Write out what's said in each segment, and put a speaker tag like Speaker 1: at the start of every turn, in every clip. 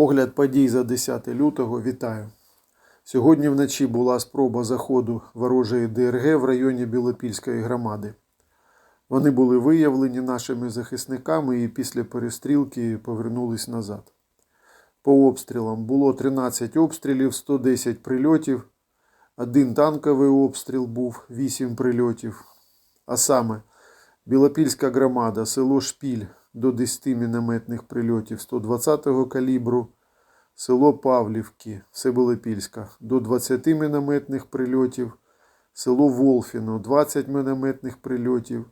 Speaker 1: Огляд подій за 10 лютого. Вітаю. Сьогодні вночі була спроба заходу ворожої ДРГ в районі Білопільської громади. Вони були виявлені нашими захисниками і після перестрілки повернулись назад. По обстрілам було 13 обстрілів, 110 прильотів, один танковий обстріл був, 8 прильотів. А саме Білопільська громада, село Шпіль до 10 мінометних прильотів 120-го калібру, село Павлівки, Всебилопільська до 20 мінометних прильотів, село Волфіно 20 мінометних прильотів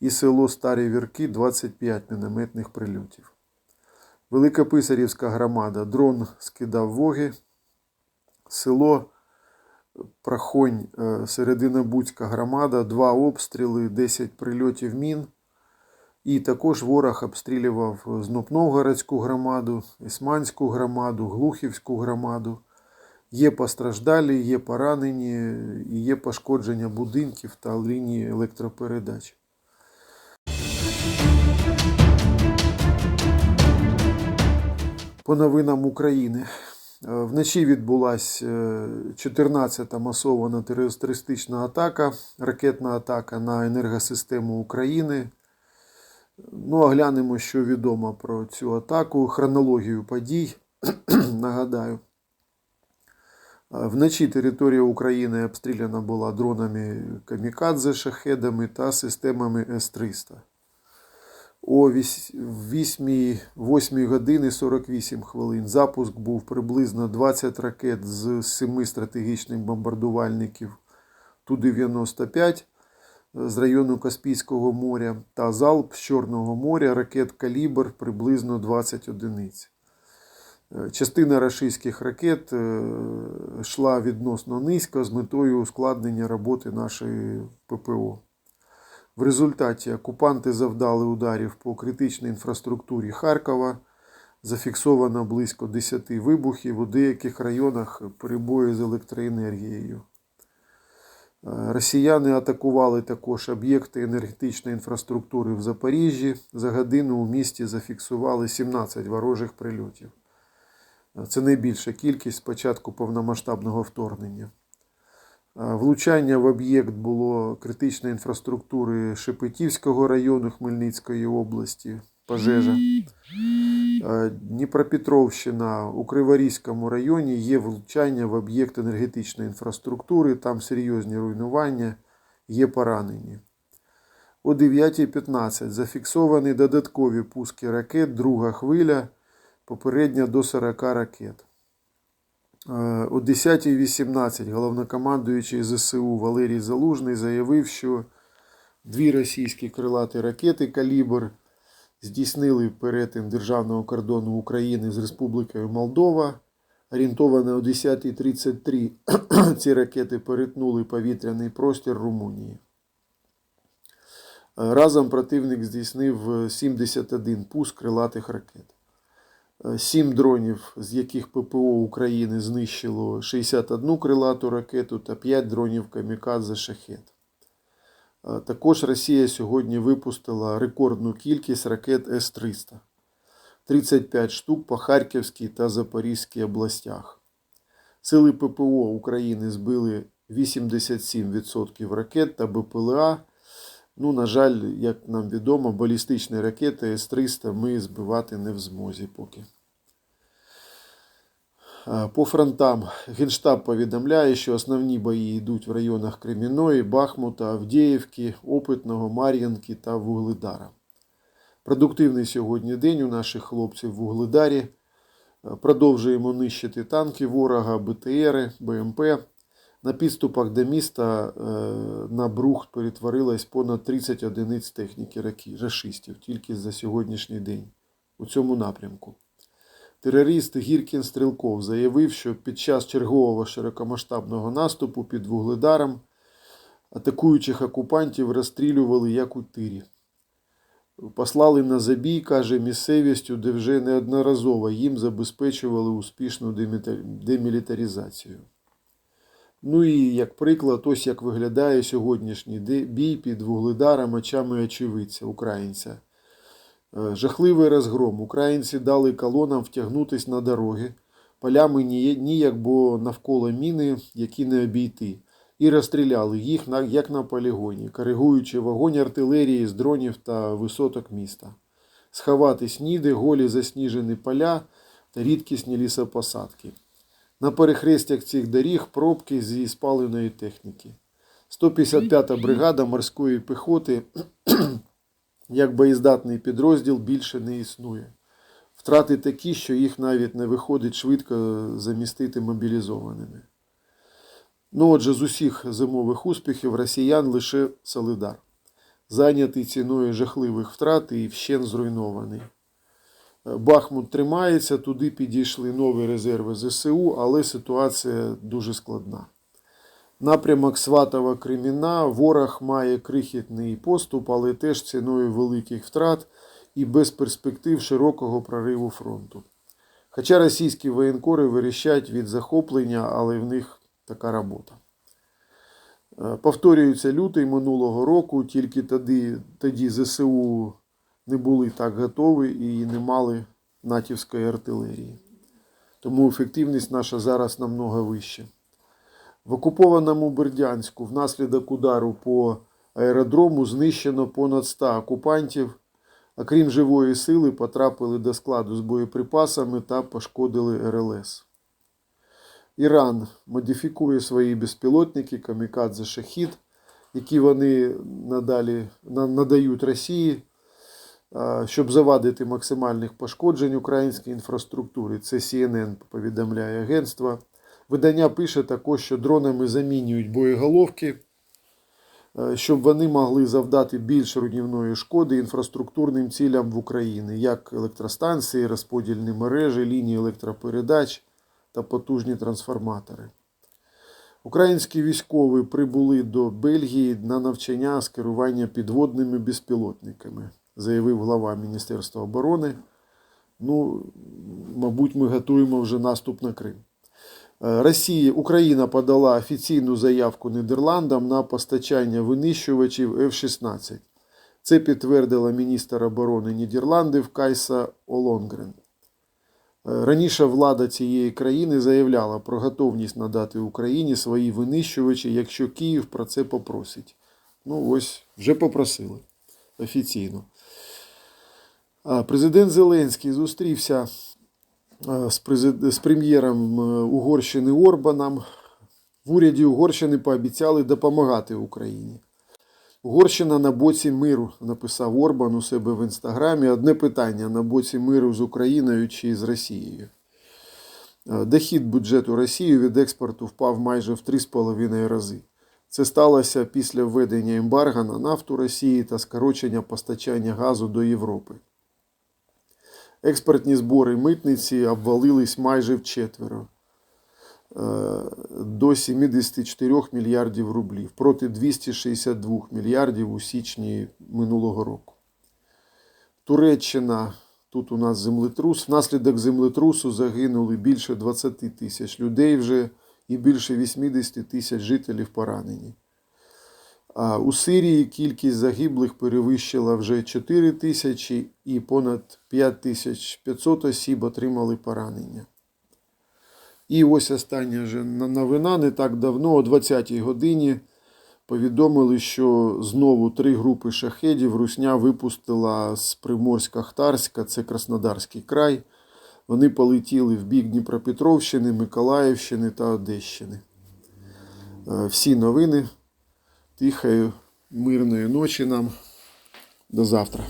Speaker 1: і село Старі Вірки 25 мінометних прильотів. Великописарівська громада, дрон скидав воги, село Прохонь, е, Серединобудська громада, два обстріли, 10 прильотів мін. І також ворог обстрілював Знопновгородську громаду, Ісманську громаду, Глухівську громаду. Є постраждалі, є поранені, і є пошкодження будинків та лінії електропередач. По новинам України. Е, Вночі відбулася 14-та масована терористична атака, ракетна атака на енергосистему України. Ну, оглянемо, що відомо про цю атаку, хронологію подій. Нагадаю. Вночі територія України обстріляна була дронами камікадзе, шахедами та системами С-300. О 8, 8 години 48 хвилин запуск був приблизно 20 ракет з 7 стратегічних бомбардувальників Ту-95 з району Каспійського моря та залп з Чорного моря ракет «Калібр» приблизно 20 одиниць. Е, Частина рашистських ракет е, йшла відносно низько з метою ускладнення роботи нашої ППО. В результаті окупанти завдали ударів по критичній інфраструктурі Харкова. Зафіксовано близько 10 вибухів у деяких районах перебої з електроенергією. Росіяни атакували також об'єкти енергетичної інфраструктури в Запоріжжі. За годину у місті зафіксували 17 ворожих прильотів. Це найбільша кількість з початку повномасштабного вторгнення. Е, Влучання в об'єкт було критичної інфраструктури Шепетівського району Хмельницької області, пожежа. Е, Дніпропетровщина у Криворізькому районі є влучання в об'єкт енергетичної інфраструктури, там серйозні руйнування, є поранені. О 9.15 зафіксовані додаткові пуски ракет, друга хвиля, попередня до 40 ракет. Е, О 10.18 головнокомандуючий ЗСУ Валерій Залужний заявив, що дві російські крилаті ракети «Калібр» здійснили перетин державного кордону України з Республікою Молдова. Орієнтовано о 10.33 ці ракети перетнули повітряний простір Румунії. Е, Разом противник здійснив 71 пуск крилатих ракет. Е, Сім дронів, з яких ППО України знищило 61 крилату ракету та 5 дронів камікадзе шахет. Е, Також Росія сьогодні випустила рекордну кількість ракет С-300 35 штук по Харківській та Запорізькій областях. Сили ППО України збили 87% ракет та БПЛА. Ну, на жаль, як нам відомо, балістичні ракети С-300 ми збивати не в змозі поки. Е, По фронтам Генштаб повідомляє, що основні бої йдуть в районах Креміної, Бахмута, Авдіївки, Опитного, Мар'їнки та Вугледара. Продуктивний сьогодні день у наших хлопців в Вугледарі. Е, Продовжуємо нищити танки ворога, БТРи, БМП. На підступах до міста е, на Брухт перетворилось понад 30 одиниць техніки рашистів тільки за сьогоднішній день у цьому напрямку. Терорист Гіркін Стрілков заявив, що під час чергового широкомасштабного наступу під Вугледаром атакуючих окупантів розстрілювали як у тирі. Послали на забій, каже, місцевістю, де вже неодноразово їм забезпечували успішну демілітаризацію. Ну і як приклад, ось як виглядає сьогоднішній бій під Вугледаром очами очевидця, українця. Е, Жахливий розгром. Українці дали колонам втягнутись на дороги. Полями ніяк, бо навколо міни, які не обійти. І розстріляли їх як на полігоні, коригуючи вогонь артилерії з дронів та висоток міста. Сховатись ніде, голі засніжені поля та рідкісні лісопосадки. На перехрестях цих доріг пробки зі спаленої техніки. 155-та бригада морської піхоти як боєздатний підрозділ більше не існує. Втрати такі, що їх навіть не виходить швидко замістити мобілізованими. Ну, отже, з усіх зимових успіхів росіян лише Солидар, зайнятий ціною жахливих втрат і вщен зруйнований. Бахмут тримається, туди підійшли нові резерви ЗСУ, але ситуація дуже складна. Напрямок Сватова Креміна ворог має крихітний поступ, але теж ціною великих втрат і без перспектив широкого прориву фронту. Хоча російські воєнкори вирішать від захоплення, але в них така робота. Е, Повторюється лютий минулого року, тільки тоді, тоді ЗСУ не були так готові і не мали натівської артилерії. Тому ефективність наша зараз намного вища. В окупованому Бердянську внаслідок удару по аеродрому знищено понад 100 окупантів, а крім живої сили, потрапили до складу з боєприпасами та пошкодили РЛС. Іран модифікує свої безпілотники Камікадзе Шахід, які вони надалі надають Росії, щоб завадити максимальних пошкоджень українській інфраструктурі. Це CNN повідомляє агентство. Видання пише також, що дронами замінюють боєголовки, е, щоб вони могли завдати більш руйнівної шкоди інфраструктурним цілям в Україні, як електростанції, розподільні мережі, лінії електропередач та потужні трансформатори. Українські військові прибули до Бельгії на навчання з керування підводними безпілотниками, заявив глава Міністерства оборони. Ну, мабуть, ми готуємо вже наступ на Крим. Е, Росія, Україна подала офіційну заявку Нідерландам на постачання винищувачів F-16. Це підтвердила міністр оборони Нідерландів Кайса Олонгрен. Е, Раніше влада цієї країни заявляла про готовність надати Україні свої винищувачі, якщо Київ про це попросить. Ну, ось вже попросили офіційно. Президент Зеленський зустрівся е, з, презид... з прем'єром е, Угорщини Орбаном. В уряді Угорщини пообіцяли допомагати Україні. Угорщина на боці миру, написав Орбан у себе в інстаграмі. Одне питання на боці миру з Україною чи з Росією. Е, Дохід бюджету Росії від експорту впав майже в 3,5 рази. Це сталося після введення ембарго на нафту Росії та скорочення постачання газу до Європи. Експортні збори митниці обвалились майже вчетверо е, до 74 мільярдів рублів проти 262 мільярдів у січні минулого року. Туреччина, тут у нас землетрус. Внаслідок землетрусу загинули більше 20 тисяч людей вже і більше 80 тисяч жителів поранені. У Сирії кількість загиблих перевищила вже 4 тисячі і понад 5500 осіб отримали поранення. І ось остання же новина не так давно, о 20-й годині, повідомили, що знову три групи шахедів Русня випустила з Приморська-Хтарська, це Краснодарський край. Вони полетіли в бік Дніпропетровщини, Миколаївщини та Одещини. Е, Всі новини. Тихої, мирної ночі нам. До завтра.